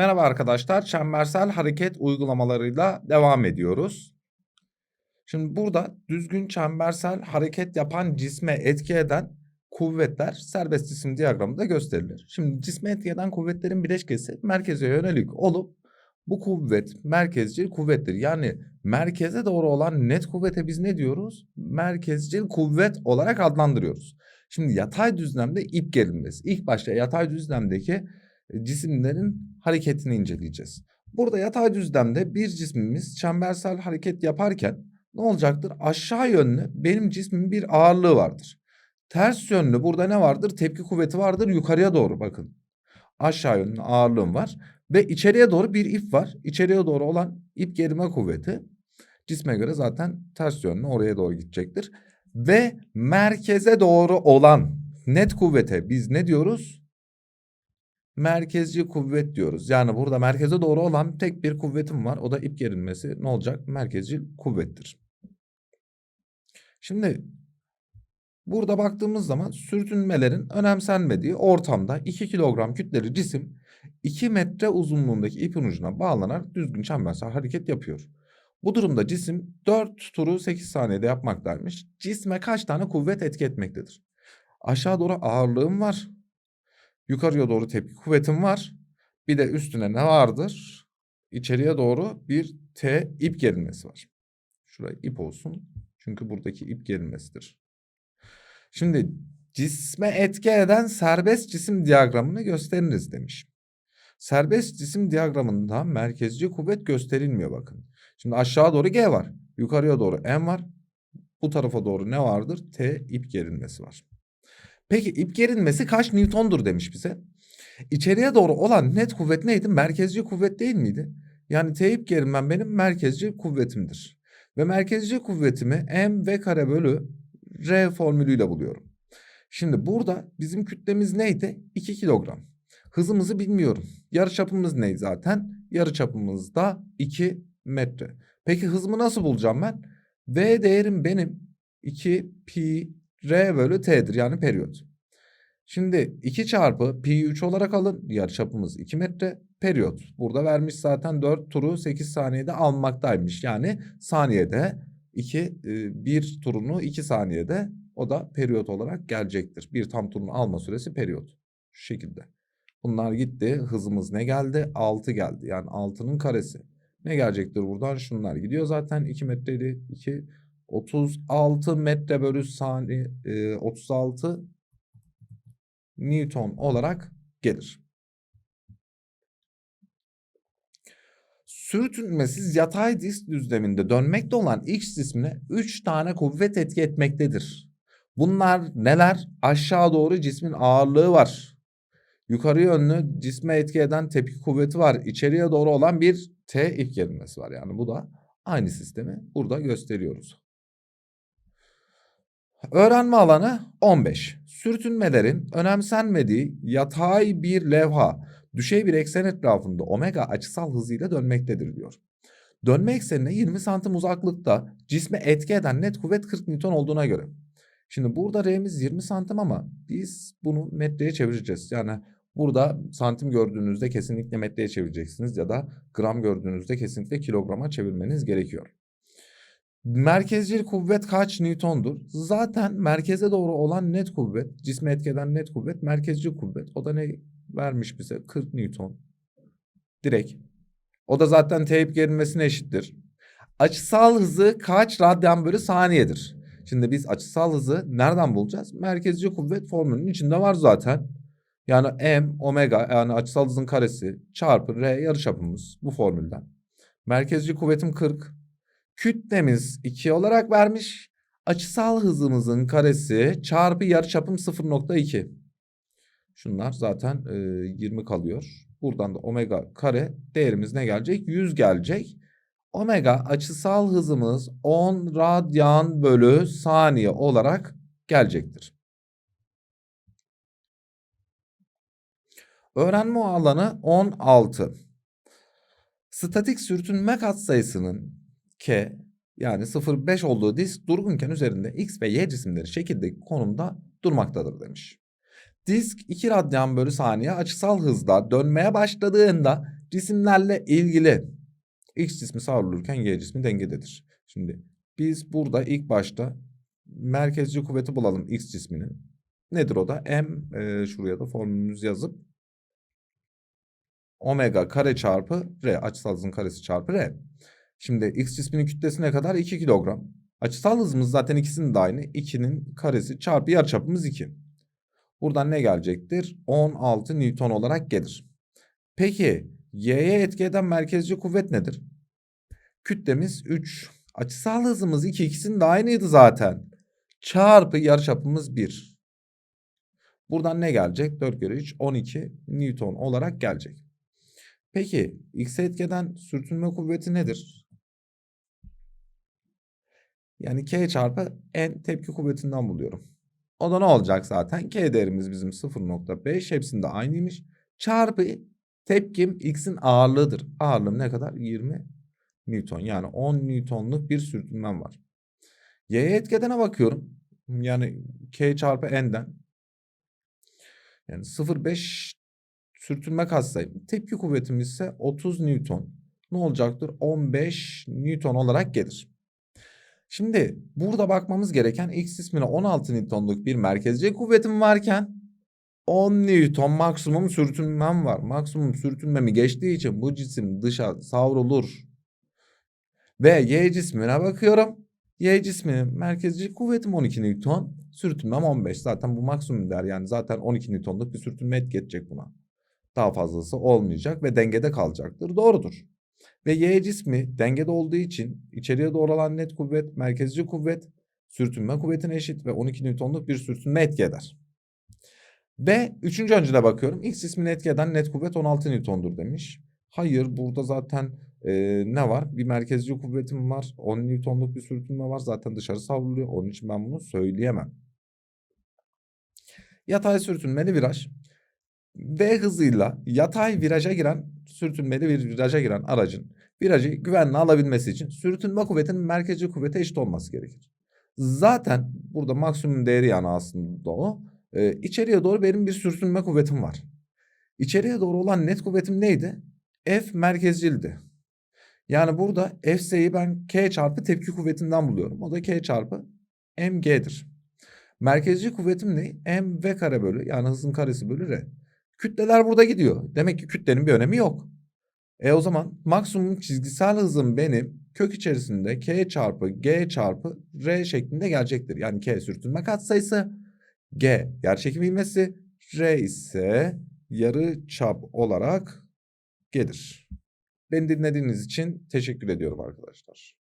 Merhaba arkadaşlar, çembersel hareket uygulamalarıyla devam ediyoruz. Şimdi burada düzgün çembersel hareket yapan cisme etki eden kuvvetler serbest cisim diyagramında gösterilir. Şimdi cisme etki eden kuvvetlerin bileşkesi merkeze yönelik olup bu kuvvet merkezcil kuvvettir. Yani merkeze doğru olan net kuvvete biz ne diyoruz? Merkezcil kuvvet olarak adlandırıyoruz. Şimdi yatay düzlemde ip gerilmesi. İlk başta yatay düzlemdeki cisimlerin hareketini inceleyeceğiz. Burada yatay düzlemde bir cismimiz çembersel hareket yaparken ne olacaktır? Aşağı yönlü benim cismimin bir ağırlığı vardır. Ters yönlü burada ne vardır? Tepki kuvveti vardır yukarıya doğru bakın. Aşağı yönlü ağırlığım var. Ve içeriye doğru bir ip var. İçeriye doğru olan ip gerilme kuvveti cisme göre zaten ters yönlü oraya doğru gidecektir. Ve merkeze doğru olan net kuvvete biz ne diyoruz? Merkezci kuvvet diyoruz. Yani burada merkeze doğru olan tek bir kuvvetim var. O da ip gerilmesi ne olacak? Merkezci kuvvettir. Şimdi burada baktığımız zaman sürtünmelerin önemsenmediği ortamda 2 kilogram kütleli cisim 2 metre uzunluğundaki ipin ucuna bağlanarak düzgün çembersel hareket yapıyor. Bu durumda cisim 4 turu 8 saniyede yapmaktaymış. Cisme kaç tane kuvvet etki etmektedir? Aşağı doğru ağırlığım var. Yukarıya doğru tepki kuvvetim var. Bir de üstüne ne vardır? İçeriye doğru bir T ip gerilmesi var. Şuraya ip olsun. Çünkü buradaki ip gerilmesidir. Şimdi cisme etki eden serbest cisim diyagramını gösteriniz demiş. Serbest cisim diyagramında merkezci kuvvet gösterilmiyor bakın. Şimdi aşağı doğru G var. Yukarıya doğru M var. Bu tarafa doğru ne vardır? T ip gerilmesi var. Peki ip gerilmesi kaç Newton'dur demiş bize. İçeriye doğru olan net kuvvet neydi? Merkezci kuvvet değil miydi? Yani T gerilmem benim merkezci kuvvetimdir. Ve merkezci kuvvetimi m v kare bölü r formülüyle buluyorum. Şimdi burada bizim kütlemiz neydi? 2 kilogram. Hızımızı bilmiyorum. Yarıçapımız ne zaten? Yarıçapımız da 2 metre. Peki hızımı nasıl bulacağım ben? V değerim benim 2 pi R bölü T'dir yani periyot. Şimdi 2 çarpı pi 3 olarak alın. Yarıçapımız 2 metre. Periyot. Burada vermiş zaten 4 turu 8 saniyede almaktaymış. Yani saniyede 2 1 turunu 2 saniyede o da periyot olarak gelecektir. Bir tam turunu alma süresi periyot. Şu şekilde. Bunlar gitti. Hızımız ne geldi? 6 geldi. Yani 6'nın karesi. Ne gelecektir buradan? Şunlar gidiyor zaten 2 metreydi. 2 36 metre bölü saniye e, 36 Newton olarak gelir. Sürtünmesiz yatay disk düzleminde dönmekte olan X cismine 3 tane kuvvet etki etmektedir. Bunlar neler? Aşağı doğru cismin ağırlığı var. Yukarı yönlü cisme etki eden tepki kuvveti var. İçeriye doğru olan bir T ip gerilmesi var. Yani bu da aynı sistemi burada gösteriyoruz. Öğrenme alanı 15. Sürtünmelerin önemsenmediği yatay bir levha düşey bir eksen etrafında omega açısal hızıyla dönmektedir diyor. Dönme eksenine 20 santim uzaklıkta cisme etki eden net kuvvet 40 Newton olduğuna göre. Şimdi burada R'miz 20 santim ama biz bunu metreye çevireceğiz. Yani burada santim gördüğünüzde kesinlikle metreye çevireceksiniz ya da gram gördüğünüzde kesinlikle kilograma çevirmeniz gerekiyor. Merkezcil kuvvet kaç Newton'dur? Zaten merkeze doğru olan net kuvvet, cisme etkeden net kuvvet merkezcil kuvvet. O da ne vermiş bize? 40 Newton. Direkt. O da zaten teyip gerilmesine eşittir. Açısal hızı kaç radyan bölü saniyedir? Şimdi biz açısal hızı nereden bulacağız? Merkezci kuvvet formülünün içinde var zaten. Yani m omega yani açısal hızın karesi çarpı r yarıçapımız bu formülden. Merkezci kuvvetim 40. Kütlemiz 2 olarak vermiş. Açısal hızımızın karesi çarpı yarıçapım 0.2. Şunlar zaten e, 20 kalıyor. Buradan da omega kare değerimiz ne gelecek? 100 gelecek. Omega açısal hızımız 10 radyan bölü saniye olarak gelecektir. Öğrenme alanı 16. Statik sürtünme katsayısının K yani 0,5 olduğu disk durgunken üzerinde X ve Y cisimleri şekildeki konumda durmaktadır demiş. Disk 2 radyan bölü saniye açısal hızla dönmeye başladığında cisimlerle ilgili X cismi savrulurken Y cismi dengededir. Şimdi biz burada ilk başta merkezci kuvveti bulalım X cisminin. Nedir o da? M e, şuraya da formülümüzü yazıp omega kare çarpı R açısal hızın karesi çarpı R. Şimdi X cisminin kütlesi ne kadar? 2 kilogram. Açısal hızımız zaten ikisinin de aynı. 2'nin karesi çarpı yarıçapımız 2. Buradan ne gelecektir? 16 Newton olarak gelir. Peki Y'ye etki eden merkezci kuvvet nedir? Kütlemiz 3. Açısal hızımız 2. İkisinin de aynıydı zaten. Çarpı yarıçapımız 1. Buradan ne gelecek? 4 kere 3 12 Newton olarak gelecek. Peki X'e etki eden sürtünme kuvveti nedir? Yani K çarpı N tepki kuvvetinden buluyorum. O da ne olacak zaten? K değerimiz bizim 0.5 hepsinde aynıymış. Çarpı tepkim X'in ağırlığıdır. Ağırlığım ne kadar? 20 Newton. Yani 10 Newton'luk bir sürtünmem var. Y'ye etkidene bakıyorum. Yani K çarpı N'den. Yani 0.5 sürtünme katsayım. Tepki kuvvetimiz ise 30 Newton. Ne olacaktır? 15 Newton olarak gelir. Şimdi burada bakmamız gereken X cismine 16 Newton'luk bir merkezci kuvvetim varken 10 Newton maksimum sürtünmem var. Maksimum sürtünmemi geçtiği için bu cisim dışa savrulur. Ve Y cismine bakıyorum. Y cisminin merkezci kuvvetim 12 Newton. Sürtünmem 15. Zaten bu maksimum değer. Yani zaten 12 Newton'luk bir sürtünme etki edecek buna. Daha fazlası olmayacak ve dengede kalacaktır. Doğrudur. Ve Y cismi dengede olduğu için içeriye doğru olan net kuvvet, merkezci kuvvet, sürtünme kuvvetine eşit ve 12 Newton'luk bir sürtünme etki eder. Ve üçüncü öncüle bakıyorum. X cismini etki eden net kuvvet 16 Newton'dur demiş. Hayır burada zaten e, ne var? Bir merkezci kuvvetim var. 10 Newton'luk bir sürtünme var. Zaten dışarı savruluyor. Onun için ben bunu söyleyemem. Yatay sürtünmeli viraj. V hızıyla yatay viraja giren, sürtünmeli bir viraja giren aracın virajı güvenle alabilmesi için sürtünme kuvvetinin merkezci kuvvete eşit olması gerekir. Zaten burada maksimum değeri yani aslında o. Ee, içeriye doğru benim bir sürtünme kuvvetim var. İçeriye doğru olan net kuvvetim neydi? F merkezcildi. Yani burada Fs'yi ben K çarpı tepki kuvvetinden buluyorum. O da K çarpı mg'dir. Merkezci kuvvetim ne? mv kare bölü yani hızın karesi bölü r. Kütleler burada gidiyor. Demek ki kütlenin bir önemi yok. E o zaman maksimum çizgisel hızım benim kök içerisinde k çarpı g çarpı r şeklinde gelecektir. Yani k sürtünme katsayısı, g yerçekim ivmesi, r ise yarı çap olarak gelir. Beni dinlediğiniz için teşekkür ediyorum arkadaşlar.